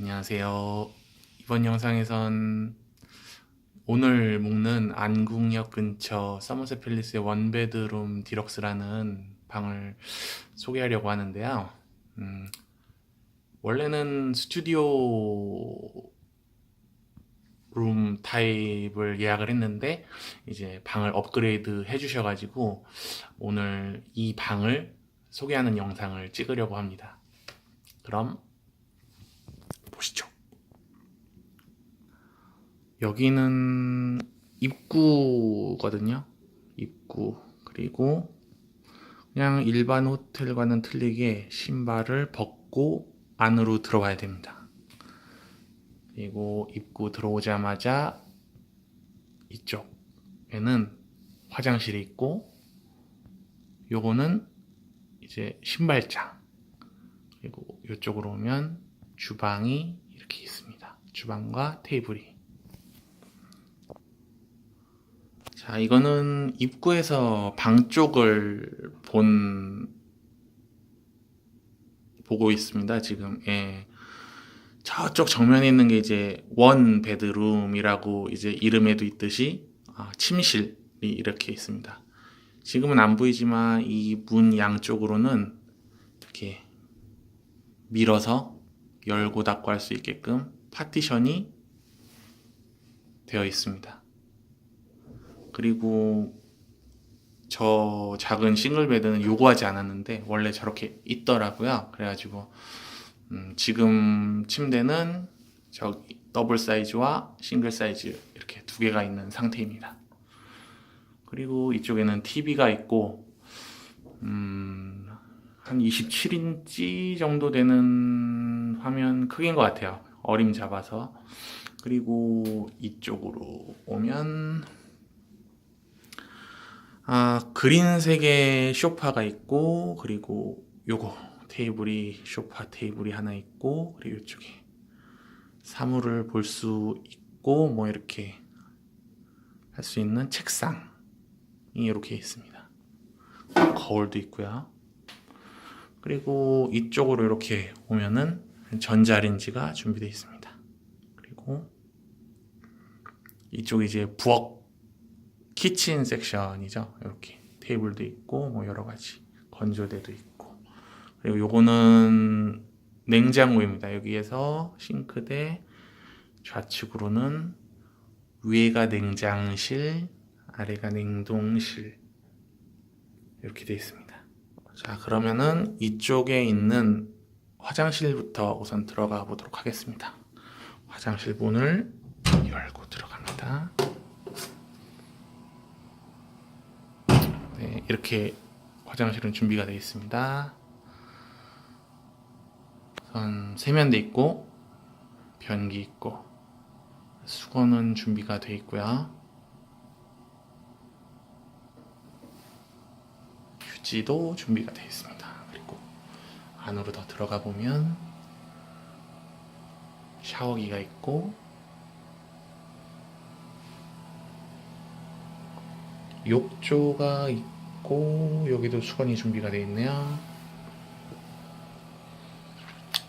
안녕하세요. 이번 영상에선 오늘 묵는 안국역 근처 서머셋 팰리스의 원베드룸 디럭스라는 방을 소개하려고 하는데요. 음, 원래는 스튜디오 룸 타입을 예약을 했는데 이제 방을 업그레이드 해주셔가지고 오늘 이 방을 소개하는 영상을 찍으려고 합니다. 그럼 보시죠. 여기는 입구거든요. 입구. 그리고 그냥 일반 호텔과는 틀리게 신발을 벗고 안으로 들어가야 됩니다. 그리고 입구 들어오자마자 이쪽에는 화장실이 있고 요거는 이제 신발장 그리고 이쪽으로 오면 주방이 이렇게 있습니다. 주방과 테이블이. 자, 이거는 입구에서 방 쪽을 본 보고 있습니다. 지금 예. 저쪽 정면에 있는 게 이제 원 베드룸이라고 이제 이름에도 있듯이 아, 침실이 이렇게 있습니다. 지금은 안 보이지만 이 문 양쪽으로는 이렇게 밀어서 열고 닫고 할 수 있게끔 파티션이 되어 있습니다. 그리고 저 작은 싱글 베드는 요구하지 않았는데 원래 저렇게 있더라고요. 그래가지고 음, 지금 침대는 저 더블 사이즈와 싱글 사이즈 이렇게 두 개가 있는 상태입니다. 그리고 이쪽에는 TV가 있고 음, 한 27인치 정도 되는 화면 크기인 것 같아요. 어림 잡아서. 그리고 이쪽으로 오면 아, 그린색의 쇼파가 있고 그리고 요거 테이블이 쇼파 테이블이 하나 있고 그리고 이쪽에 사물을 볼 수 있고 뭐 이렇게 할 수 있는 책상이 이렇게 있습니다. 거울도 있고요. 그리고 이쪽으로 이렇게 오면은 전자레인지가 준비되어 있습니다. 그리고 이쪽 이제 부엌 키친 섹션이죠. 이렇게 테이블도 있고 뭐 여러 가지 건조대도 있고 그리고 요거는 냉장고입니다. 여기에서 싱크대 좌측으로는 위에가 냉장실, 아래가 냉동실 이렇게 되어 있습니다. 자, 그러면은 이쪽에 있는 화장실부터 우선 들어가 보도록 하겠습니다. 화장실 문을 열고 들어갑니다. 네, 이렇게 화장실은 준비가 되어 있습니다. 우선 세면대 있고 변기 있고 수건은 준비가 되어 있고요. 휴지도 준비가 되어 있습니다. 안으로 더 들어가 보면 샤워기가 있고 욕조가 있고 여기도 수건이 준비가 되어 있네요.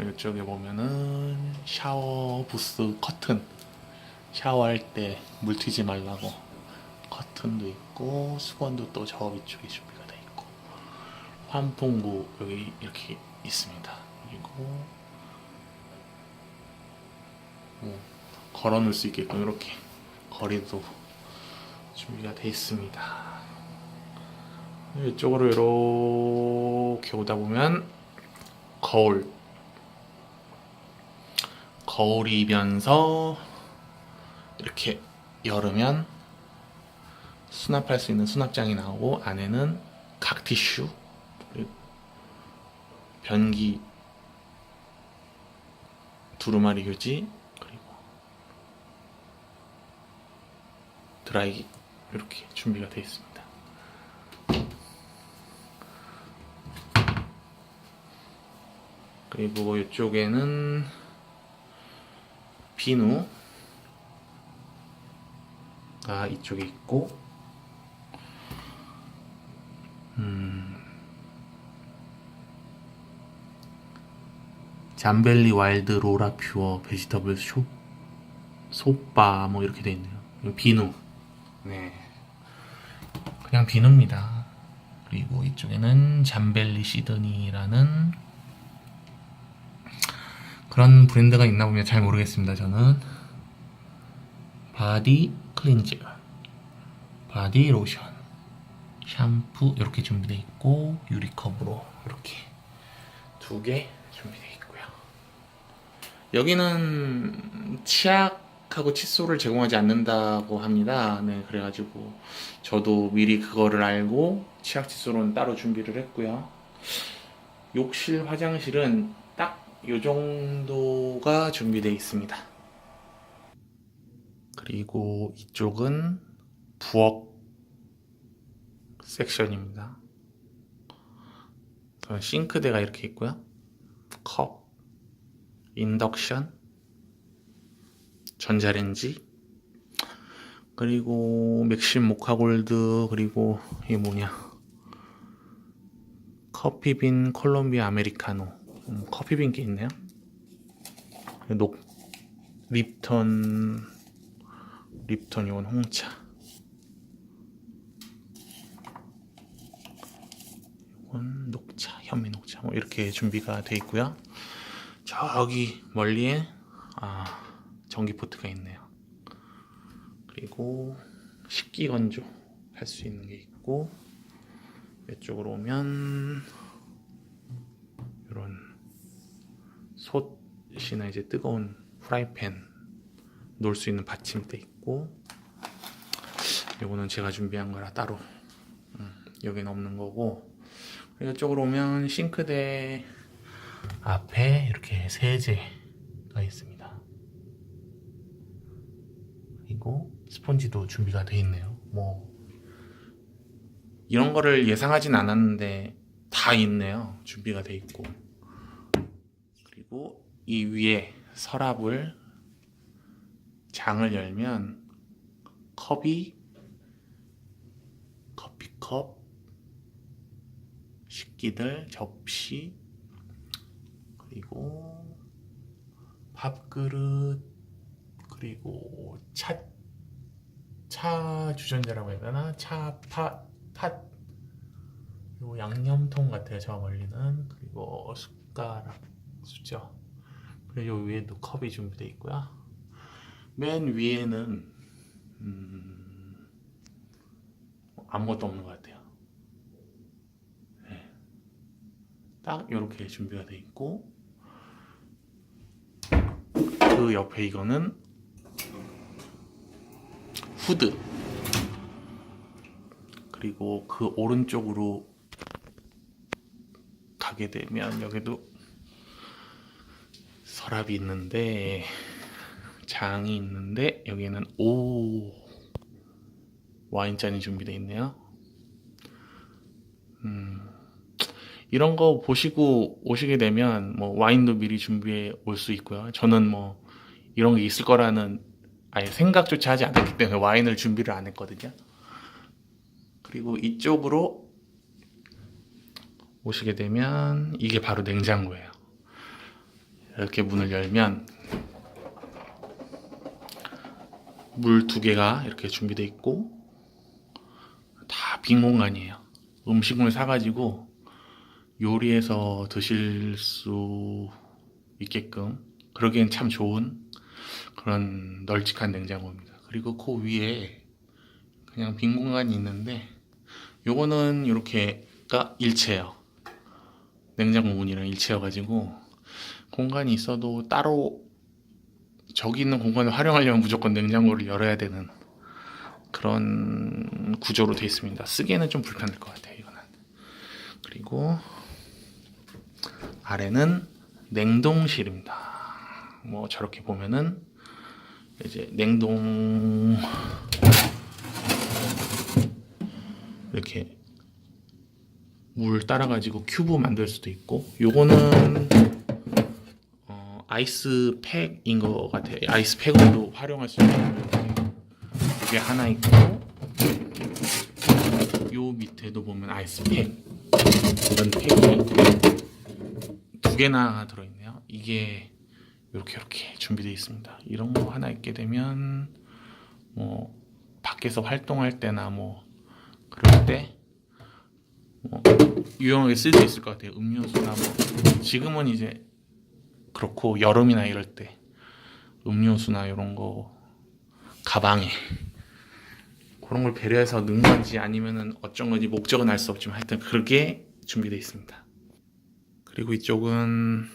이쪽에 보면은 샤워 부스 커튼 샤워할 때 물 튀지 말라고 커튼도 있고 수건도 또 저 위쪽에 준비가 돼 있고 환풍구 여기 이렇게 있습니다. 그리고 뭐 걸어 놓을 수 있게끔 이렇게 거리도 준비가 돼 있습니다. 이쪽으로 이렇게 오다 보면 거울 거울이면서 이렇게 열으면 수납할 수 있는 수납장이 나오고 안에는 각 티슈 변기 두루마리 휴지 그리고 드라이기 이렇게 준비가 되어 있습니다. 그리고 이쪽에는 비누 아 이쪽에 있고 음 잠벨리 와일드 로라 퓨어 베지터블 숍 소바 뭐 이렇게 돼 있네요. 비누. 네. 그냥 비누입니다. 그리고 이쪽에는 잠벨리 시드니라는 그런 브랜드가 있나 보면 잘 모르겠습니다. 저는 바디 클렌저, 바디 로션, 샴푸 이렇게 준비되어 있고 유리컵으로 이렇게 두 개 준비되어 있고요. 여기는 치약하고 칫솔을 제공하지 않는다고 합니다. 네, 그래가지고 저도 미리 그거를 알고 치약 칫솔은 따로 준비를 했고요. 욕실 화장실은 딱이 정도가 준비되어 있습니다. 그리고 이쪽은 부엌 섹션입니다. 싱크대가 이렇게 있고요. 컵, 인덕션, 전자레인지, 그리고 맥심 모카골드, 그리고 이게 뭐냐. 커피빈 콜롬비아 아메리카노. 음, 커피빈 게 있네요. 녹, 립턴, 립턴 이건 홍차. 이건 녹차, 현미 녹차. 뭐 이렇게 준비가 돼 있고요. 저기 멀리에 아, 전기 포트가 있네요. 그리고 식기 건조 할 수 있는 게 있고 이쪽으로 오면 이런 솥이나 이제 뜨거운 프라이팬 놓을 수 있는 받침대 있고 요거는 제가 준비한 거라 따로 음, 여기는 없는 거고 이쪽으로 오면 싱크대 앞에 이렇게 세제가 있습니다. 그리고 스펀지도 준비가 돼 있네요. 뭐 이런 거를 예상하진 않았는데 다 있네요. 준비가 돼 있고. 그리고 이 위에 서랍을 장을 열면 컵이 커피컵, 식기들, 접시, 그리고 밥그릇, 그리고 차, 차 주전자라고 해야 되나? 차, 팥, 팥, 그리고 양념통 같아요. 저 멀리는. 그리고 숟가락, 수저. 그리고 요 위에도 컵이 준비되어 있고요. 맨 위에는 음, 아무것도 없는 것 같아요. 네. 딱 이렇게 준비가 되어 있고 그 옆에 이거는 후드 그리고 그 오른쪽으로 가게 되면 여기도 서랍이 있는데 장이 있는데 여기는 오 와인잔이 준비되어 있네요. 음, 이런 거 보시고 오시게 되면 뭐 와인도 미리 준비해 올 수 있고요. 저는 뭐 이런 게 있을 거라는 아예 생각조차 하지 않았기 때문에 와인을 준비를 안 했거든요. 그리고 이쪽으로 오시게 되면 이게 바로 냉장고예요. 이렇게 문을 열면 물 두 개가 이렇게 준비되어 있고 다 빈 공간이에요. 음식물 사가지고 요리해서 드실 수 있게끔 그러기엔 참 좋은 그런 널찍한 냉장고입니다. 그리고 그 위에 그냥 빈 공간이 있는데 요거는 이렇게가 일체예요. 냉장고 문이랑 일체여가지고 공간이 있어도 따로 저기 있는 공간을 활용하려면 무조건 냉장고를 열어야 되는 그런 구조로 되어 있습니다. 쓰기에는 좀 불편할 것 같아요. 이거는 그리고 아래는 냉동실입니다. 뭐 저렇게 보면은 이제 냉동 이렇게 물 따라 가지고 큐브 만들 수도 있고 요거는 어, 아이스 팩인 것 같아요. 아이스 팩으로도 활용할 수 있는 이게 하나 있고 요 밑에도 보면 아이스 팩 이런 팩이 두 개나 들어있네요. 이게 이렇게 이렇게 준비되어 있습니다. 이런 거 하나 있게 되면 뭐 밖에서 활동할 때나 뭐 그럴 때 뭐 유용하게 쓸 수 있을 것 같아요. 음료수나 뭐 지금은 이제 그렇고 여름이나 이럴 때 음료수나 이런 거 가방에 그런 걸 배려해서 넣은 건지 아니면은 어쩐 건지 목적은 알 수 없지만 하여튼 그렇게 준비되어 있습니다. 그리고 이쪽은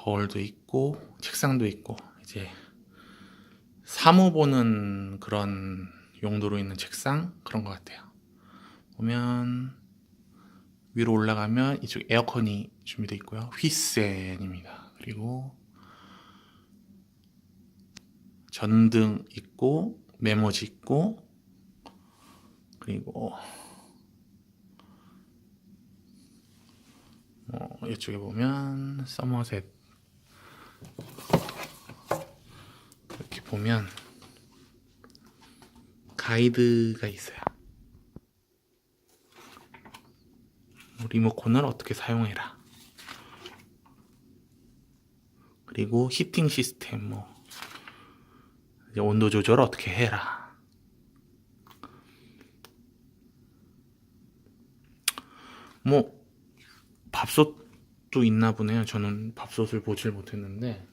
거울도 있고 책상도 있고 이제 사무 보는 그런 용도로 있는 책상 그런 것 같아요. 보면 위로 올라가면 이쪽 에어컨이 준비되어 있고요. 휘센입니다. 그리고 전등 있고 메모지 있고 그리고 어, 이쪽에 보면 서머셋 이렇게 보면 가이드가 있어요. 뭐 리모컨을 어떻게 사용해라. 그리고 히팅 시스템 뭐 온도 조절 어떻게 해라. 뭐 밥솥 도 있나 보네요. 저는 밥솥을 보질 못했는데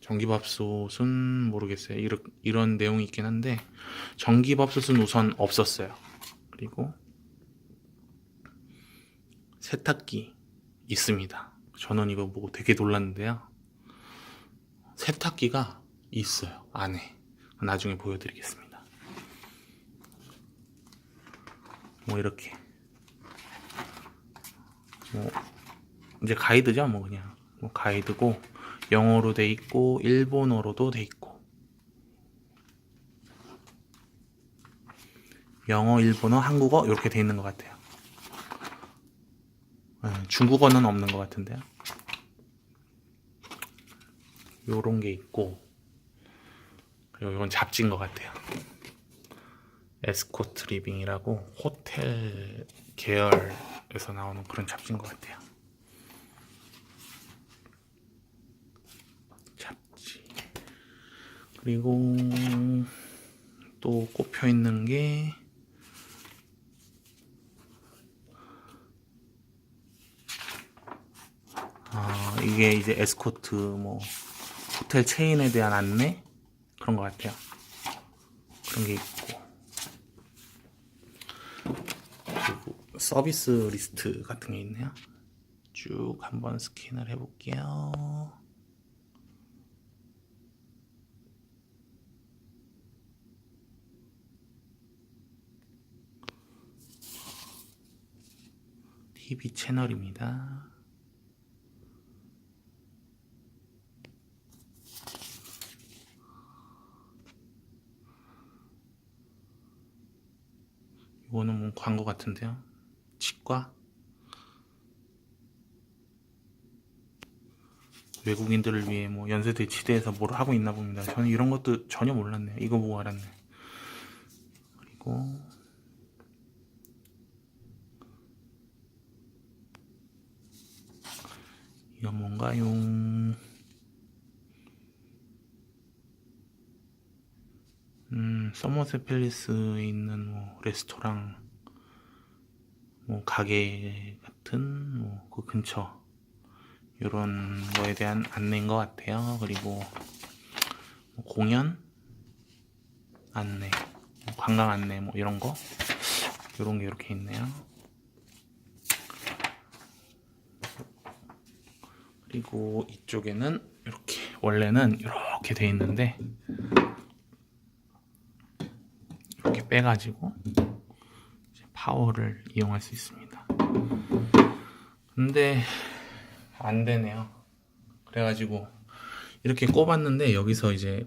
전기밥솥은 모르겠어요. 이런, 이런 내용이 있긴 한데 전기밥솥은 우선 없었어요. 그리고 세탁기 있습니다. 저는 이거 보고 되게 놀랐는데요. 세탁기가 있어요. 안에. 나중에 보여드리겠습니다. 뭐 이렇게. 뭐 이제 가이드죠, 뭐 그냥. 뭐 가이드고 영어로 돼 있고 일본어로도 돼 있고. 영어, 일본어, 한국어 이렇게 돼 있는 것 같아요. 네, 중국어는 없는 것 같은데요. 요런 게 있고 그리고 이건 잡지인 것 같아요. 에스코트 리빙이라고 호텔 계열에서 나오는 그런 잡지인 것 같아요. 잡지. 그리고 또 꼽혀 있는 게 아, 이게 이제 에스코트 뭐 호텔 체인에 대한 안내 그런 것 같아요. 그런 게 있고 그리고 서비스 리스트 같은 게 있네요. 쭉 한번 스캔을 해볼게요. TV 채널입니다. 이거는 뭐 광고 같은데요. 치과 외국인들을 위해 뭐 연세대 치대에서 뭘 하고 있나 봅니다. 저는 이런 것도 전혀 몰랐네요. 이거 보고 알았네. 그리고 이건 뭔가요? 음, 서머셋 팰리스에 있는 뭐 레스토랑, 뭐 가게 같은 뭐 그 근처 이런 거에 대한 안내인 것 같아요. 그리고 뭐 공연 안내, 뭐 관광 안내 뭐 이런 거 이런 게 이렇게 있네요. 그리고 이쪽에는 이렇게 원래는 이렇게 돼 있는데 이렇게 빼가지고 파워를 이용할 수 있습니다. 근데 안 되네요. 그래가지고 이렇게 꼽았는데 여기서 이제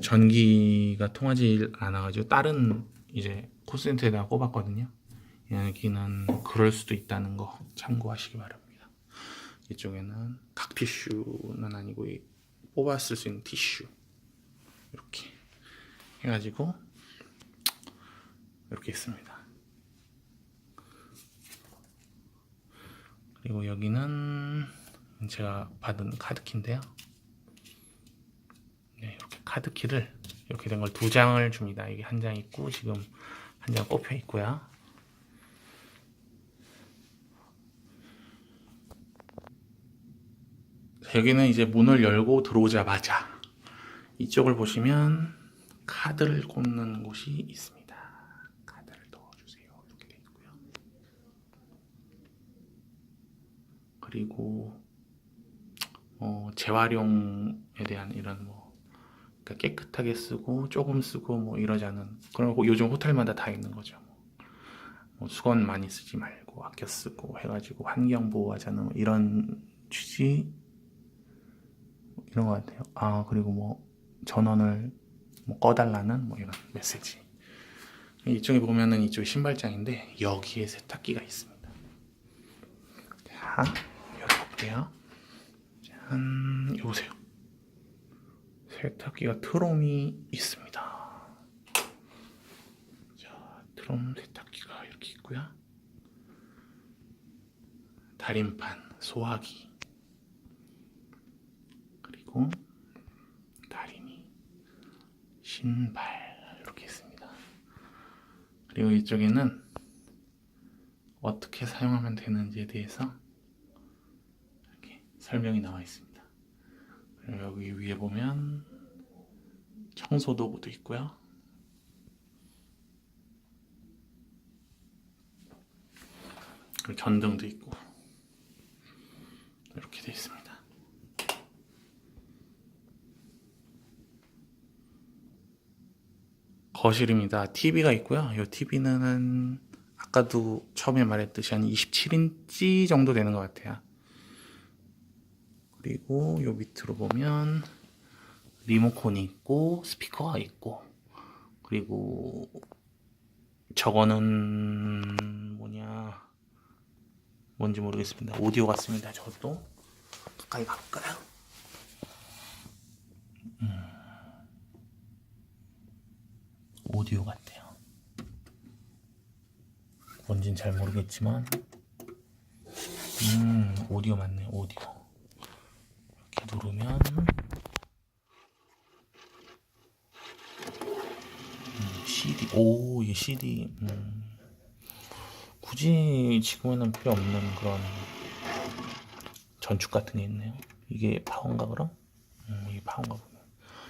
전기가 통하지 않아가지고 다른 이제 코센터에다가 꼽았거든요. 여기는 그럴 수도 있다는 거 참고하시기 바랍니다. 이쪽에는 각 티슈는 아니고 이 뽑아 쓸 수 있는 티슈 이렇게 해가지고 이렇게 있습니다. 그리고 여기는 제가 받은 카드키인데요. 네, 이렇게 카드키를 이렇게 된 걸 두 장을 줍니다. 이게 한 장 있고 지금 한장 꼽혀 있고요. 여기는 이제 문을 열고 들어오자마자 이쪽을 보시면 카드를 꼽는 곳이 있습니다. 카드를 넣어주세요. 이렇게 돼 있고요. 그리고 어, 재활용에 대한 이런 뭐 그러니까 깨끗하게 쓰고 조금 쓰고 뭐 않은 그런 거 요즘 호텔마다 다 있는 거죠. 뭐. 뭐 수건 많이 쓰지 말고 아껴 쓰고 해가지고 환경 보호하자는 뭐 이런 취지 이런 것 같아요. 아 그리고 뭐 전원을 뭐 꺼달라는 뭐 이런 메시지. 이쪽에 보면은 이쪽 신발장인데 여기에 세탁기가 있습니다. 자 열어볼게요. 짠 이거 보세요. 세탁기가 트롬이 있습니다. 자 트롬 세탁기가 이렇게 있고요. 다림판 소화기 그리고 다리미, 신발 이렇게 있습니다. 그리고 이쪽에는 어떻게 사용하면 되는지에 대해서 이렇게 설명이 나와 있습니다. 그리고 여기 위에 보면 청소 도구도 있고요. 그리고 전등도 있고 이렇게 되어 있습니다. 거실입니다. TV가 있고요. 이 TV는 한 아까도 처음에 말했듯이 한 27인치 정도 되는 것 같아요. 그리고 요 밑으로 보면 리모컨이 있고 스피커가 있고 그리고 저거는 뭐냐 뭔지 모르겠습니다. 오디오 같습니다. 저것도 가까이 가볼까요? 오디오 같아요. 뭔진 잘 모르겠지만, 음, 오디오 맞네, 오디오. 이렇게 누르면, 음, CD, 오, 이게 CD, 음, 굳이 지금은 필요 없는 그런 전축 같은 게 있네요. 이게 파워인가 그럼? 음, 이게 파워인가 보네.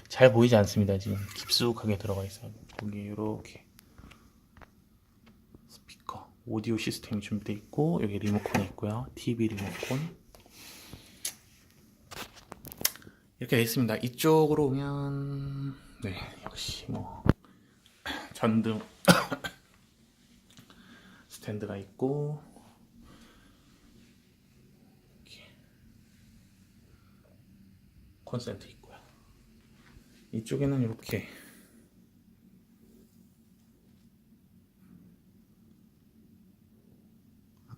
잘 보이지 않습니다. 지금 깊숙하게 들어가 있어요. 거기 이렇게 스피커, 오디오 시스템이 준비되어 있고 여기 리모컨이 있고요. TV 리모컨 이렇게 되어 있습니다. 이쪽으로 오면 네 역시 뭐 전등 스탠드가 있고 이렇게 콘센트 있고요. 이쪽에는 이렇게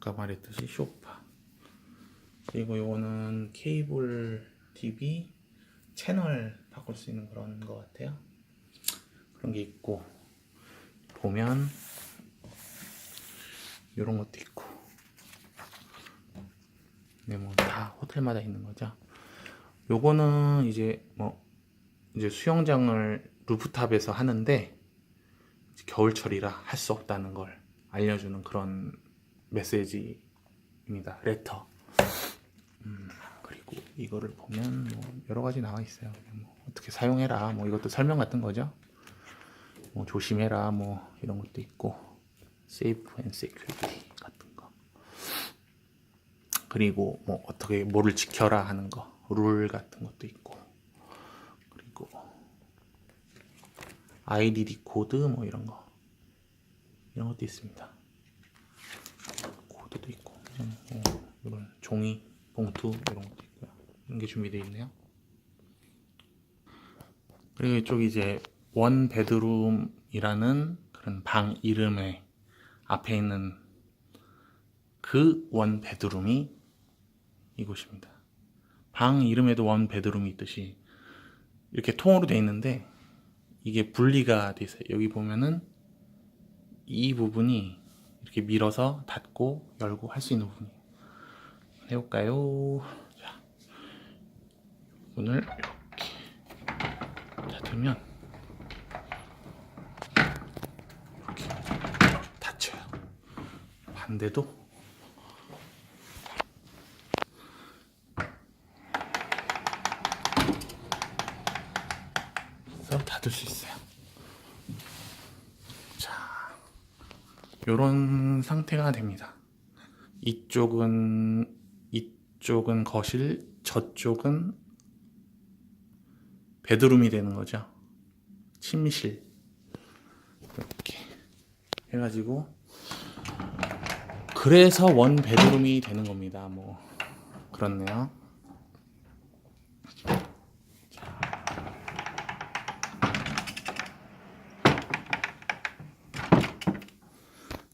아까 말했듯이 쇼파 그리고 요거는 케이블 TV 채널 바꿀 수 있는 그런 것 같아요. 그런 게 있고 보면 이런 것도 있고 네, 뭐 다 호텔마다 있는 거죠. 요거는 이제 뭐 이제 수영장을 루프탑에서 하는데 겨울철이라 할 수 없다는 걸 알려주는 그런 메시지입니다. 레터. 음, 그리고 이거를 보면 뭐 여러 가지 나와 있어요. 뭐 어떻게 사용해라. 뭐 이것도 설명 같은 거죠. 뭐 조심해라. 뭐 이런 것도 있고 세이프 앤 세큐리티 같은 거. 그리고 뭐 어떻게 뭐를 지켜라 하는 거. 룰 같은 것도 있고. 그리고 IDD 코드 뭐 이런 거. 이런 것도 있습니다. 코드도 있고 음, 어, 이런 종이 봉투 이런 것도 있고요. 이런 게 준비되어 있네요. 그리고 이쪽 이제 원 베드룸이라는 그런 방 이름의 앞에 있는 그 원 베드룸이 이곳입니다. 방 이름에도 원 베드룸이 있듯이 이렇게 통으로 되어 있는데 이게 분리가 돼 있어요. 여기 보면은 이 부분이 이렇게 밀어서 닫고 열고 할 수 있는 부분이에요. 해볼까요? 자, 오늘 이렇게 닫으면 이렇게 닫혀요. 반대도 그래서 닫을 수 있어요. 자, 요런 상태가 됩니다. 이쪽은 이쪽은 거실, 저쪽은 베드룸이 되는 거죠. 침실 이렇게 해가지고 그래서 원 베드룸이 되는 겁니다. 뭐 그렇네요.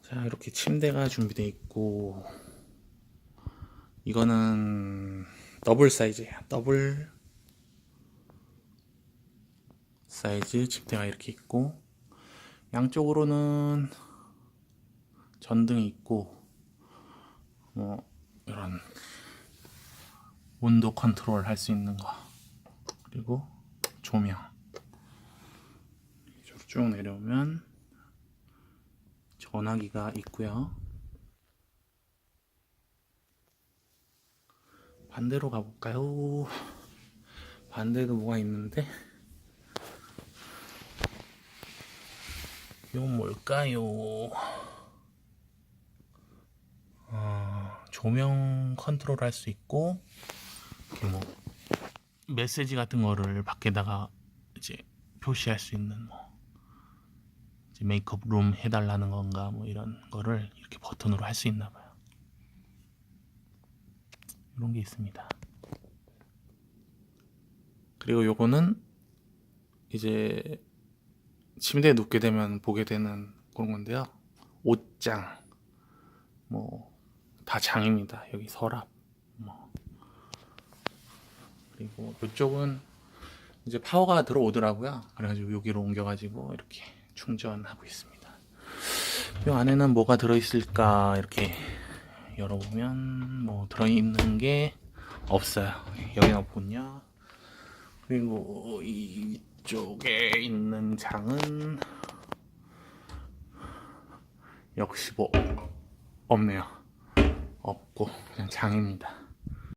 자 이렇게 침대가 준비되어 있고 이거는 더블 사이즈예요. 더블 사이즈 침대가 이렇게 있고 양쪽으로는 전등이 있고 뭐 이런 온도 컨트롤 할 수 있는 거 그리고 조명 이쪽으로 쭉 내려오면 전화기가 있고요. 반대로 가볼까요? 반대도 뭐가 있는데 이건 뭘까요? 어, 조명 컨트롤 할 수 있고 이렇게 뭐 메시지 같은 거를 밖에다가 이제 표시할 수 있는 뭐 메이크업 룸 해달라는 건가 뭐 이런 거를 이렇게 버튼으로 할 수 있나 봐요. 이런 게 있습니다. 그리고 요거는 이제 침대에 눕게 되면 보게 되는 그런 건데요. 옷장 뭐 다 장입니다. 여기 서랍 뭐 그리고 이쪽은 이제 파워가 들어오더라고요. 그래가지고 여기로 옮겨가지고 이렇게 충전하고 있습니다. 이 안에는 뭐가 들어있을까 이렇게 열어보면 뭐 들어있는 게 없어요. 여기는 없군요. 그리고 이쪽에 있는 장은 역시 뭐 없네요. 없고 그냥 장입니다.